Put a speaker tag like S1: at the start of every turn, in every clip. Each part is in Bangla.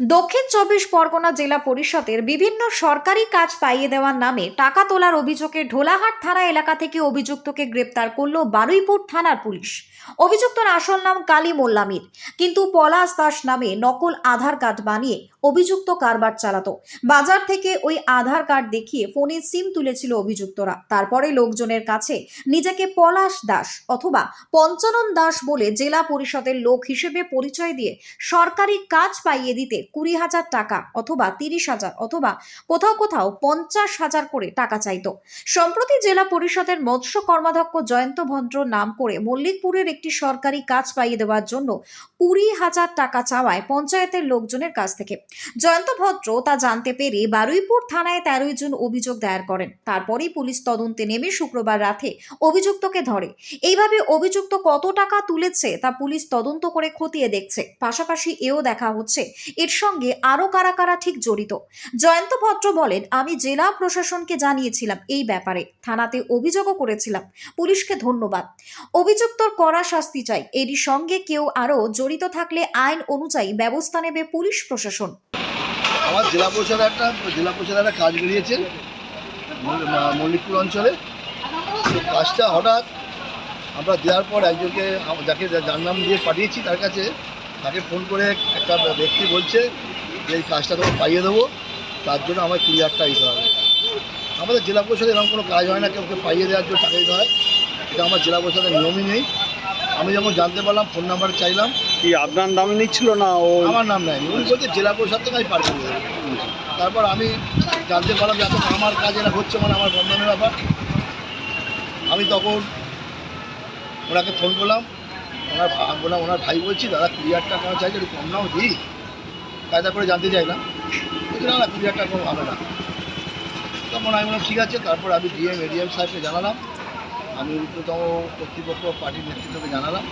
S1: দক্ষিণ চব্বিশ পরগনা জেলা পরিষদের বিভিন্ন সরকারি কাজ পাইয়ে দেওয়ার নামে টাকা তোলার অভিযোগে ঢোলাহাট থানা এলাকা থেকে অভিযুক্তকে গ্রেপ্তার করল বারুইপুর থানার পুলিশ। অভিযুক্তর আসল নাম কালী মোল্লামির। কিন্তু পলাশ দাস নামে নকল আধার কার্ড বানিয়ে অভিযুক্ত কারবার চালাতো। বাজার থেকে ওই আধার কার্ড দেখিয়ে ফোনে সিম তুলেছিল অভিযুক্তরা। তারপরে লোকজনের কাছে নিজেকে পলাশ দাস অথবা পঞ্চানন দাস বলে জেলা পরিষদের লোক হিসেবে পরিচয় দিয়ে সরকারি কাজ পাইয়ে দিতে কুড়ি হাজার টাকা অথবা তিরিশ হাজার অথবা কোথাও কোথাও পঞ্চাশ হাজার করে টাকা চাইতো। সম্প্রতি জেলা পরিষদের মৎস্য কর্মাধ্যক্ষ জয়ন্ত ভদ্র নাম করে মল্লিকপুরের একটি সরকারি কাজ পাইয়ে দেওয়ার জন্য কুড়ি হাজার টাকা চাওয়ায় পঞ্চায়েতের লোকজনের কাছ থেকে। জয়ন্ত ভদ্র তা জানতে পেরে বারুইপুর থানায় তেরোই জুন অভিযোগ দায়ের করেন। তারপরেই পুলিশ তদন্তে নেমে শুক্রবার রাতে অভিযুক্তকে ধরে। এইভাবে অভিযুক্ত কত টাকা তুলেছে তা পুলিশ তদন্ত করে খতিয়ে দেখছে। পাশাপাশি এও দেখা হচ্ছে, এর সঙ্গে আরও কারা কারা ঠিক জড়িত? জয়ন্ত ভদ্র বলেন, আমি জেলা প্রশাসনকে জানিয়েছিলাম এই ব্যাপারে। থানাতে অভিযোগও করেছিলাম। পুলিশকে ধন্যবাদ। অভিযুক্তর করা শাস্তি চাই। এরই সঙ্গে কেউ আরও জড়িত থাকলে আইন অনুযায়ী ব্যবস্থা নেবে পুলিশ প্রশাসন।
S2: আমার জেলা একটা, জেলা পরিষদ একটা কাজ বেরিয়েছে মল্ল- মা- মল্লিকপুর অঞ্চলে। কাজটা হঠাৎ আমরা দেওয়ার পর একজনকে, যাকে যার নাম দিয়ে পাঠিয়েছি তার কাছে তাকে ফোন করে একটা ব্যক্তি বলছে যে এই কাজটা তোমাকে পাইয়ে দেবো তার জন্য আমায় কুড়ি হাজার টাকা দিতে হবে। আমাদের জেলা পরিষদে এরকম কোনো কাজ হয় না কেউ পাইয়ে দেওয়ার জন্য টাকা দিতে হয়। এটা আমার জেলা পরিষদের নিয়মই নেই। আমি যখন জানতে পারলাম ফোন নাম্বার চাইলাম।
S3: কি আপনার নামে নিচ্ছিল না ও?
S2: আমার নাম নেয়নি। উনি বলছে জেলা পরিষদ থেকে আমি পার করে দেবো। তারপর আমি জানতে পারলাম যে এত আমার কাজ এরা হচ্ছে মানে আমার বন্ধনের ব্যাপার। আমি তখন ওনাকে ফোন করলাম ওনার বললাম ওনার ভাই বলছি, দাদা, কুড়ি হাজার টাকা চাইছে, একটু কম নাও, দিই। কায়দা করে জানতে চাই না বলছি, না না, কুড়ি হাজার টাকা কম হবে না। তখন আমি বললাম, ঠিক আছে। তারপর আমি ডিএম, এডিএম সাহেবকে জানালাম। আমি উচ্চতম কর্তৃপক্ষ পার্টির নেতৃত্বকে জানালাম।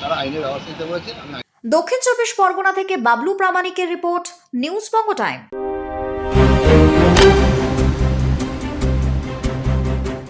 S2: তারা আইনের ব্যবস্থা নিতে বলেছে। আমি
S1: দক্ষিণ চব্বিশ পরগনা থেকে বাবলু প্রামাণিকের রিপোর্ট, নিউজ বঙ্গ টাইম।